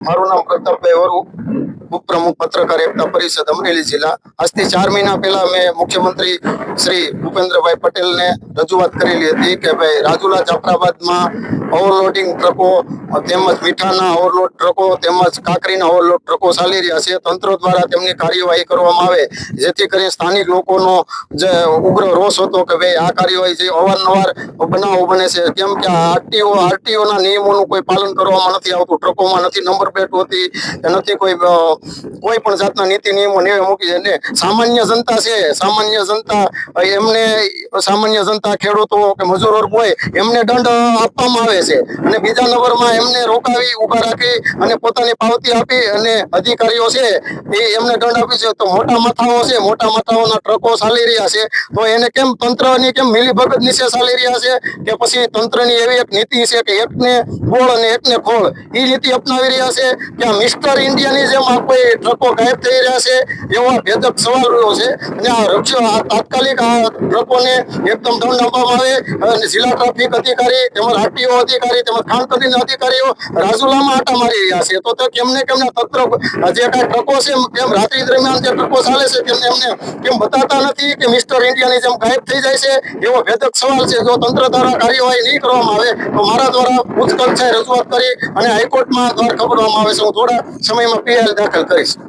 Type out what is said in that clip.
મારું નામ પ્રતાપભાઈ વરુ ઉપપ્રમુખ પત્રકાર એકતા પરિષદ અમરેલી જિલ્લા. આજથી ચાર મહિના પહેલા મેં મુખ્યમંત્રી શ્રી ભૂપેન્દ્રભાઈ પટેલને રજૂઆત કરેલી હતી કે ભાઈ, રાજુલા જાફરાબાદમાં ઓવરલોડિંગ ટ્રકો તેમજ મીઠાના ઓવરલોડ ટ્રકો તેમજ કાકરીના ઓવરલોડ ટ્રકો ચાલી રહ્યા છે. તંત્ર દ્વારા તેમની કાર્યવાહી કરવામાં આવે, જેથી કરીને સ્થાનિક લોકોનો જે ઉગ્ર રોષ હતો કે ભાઈ, આ કાર્યવાહી જે અવારનવાર બનાવો બને છે. કેમ કે આરટીઓ આરટીઓના નિયમોનું કોઈ પાલન કરવામાં નથી આવતું ટ્રકોમાં નથી, નંબર પ્લેટ હોતી નથી કોઈ કોઈ પણ જાતના નીતિ નિયમો ને મૂકી છે. સામાન્ય જનતા છે, સામાન્ય જનતા એમને, સામાન્ય જનતા ખેડૂતો કે મજૂર વર્ગ હોય, એમને દંડ આપવામાં આવે છે. અને બીજા નંબરમાં એમને રોકાવી ઊભા રાખી અને પોતાની પાવતી આપી અને અધિકારીઓ છે, એ એમને દંડ આપી છે. તો મોટા માથાઓ છે, મોટા માથાઓના ટ્રકો ચાલી રહ્યા છે. તો એને કેમ તંત્રની કેમ મિલીભગત નીચે ચાલી રહ્યા છે? કે પછી તંત્રની એવી એક નીતિ છે કે એકને ગોળ અને એકને ખોળ. એ નીતિ અપનાવી રહ્યા છે. કે આ મિસ્ટર ઇન્ડિયાની જેમ આ કોઈ ટ્રકો ગાયબ થઈ રહ્યા છે એવા ભેદક સવાલો છે. અને આ રક્ષો તાત્કાલિક આ ટ્રકોને એકદમ દંડ આપવામાં આવે. અને જિલ્લા ટ્રાફિક અધિકારી, તેમજ આરટીઓ અધિકારી, તેમજ ખાણ ખનીજના અધિકારીઓ રાજુલામાં આટા મારી રહ્યા છે. તો કેમને કેમને તંત્ર જે કાંઈ ટ્રકો છે કેમ રાત્રિ દરમિયાન જે ટ્રકો ચાલે છે, તેમને એમને કેમ બતાતા નથી કે મિસ્ટર ઇન્ડિયાની જેમ ગાયબ થઈ જાય છે? એવો ભેદક સવાલ છે. જો તંત્ર દ્વારા કાર્યવાહી નહીં કરવામાં આવે, તો મારા દ્વારા ઉચ્ચ છે રજૂઆત કરી અને હાઈકોર્ટમાં દ્વાર છે. હું થોડા સમયમાં પીએલ દાખલ કરીશ.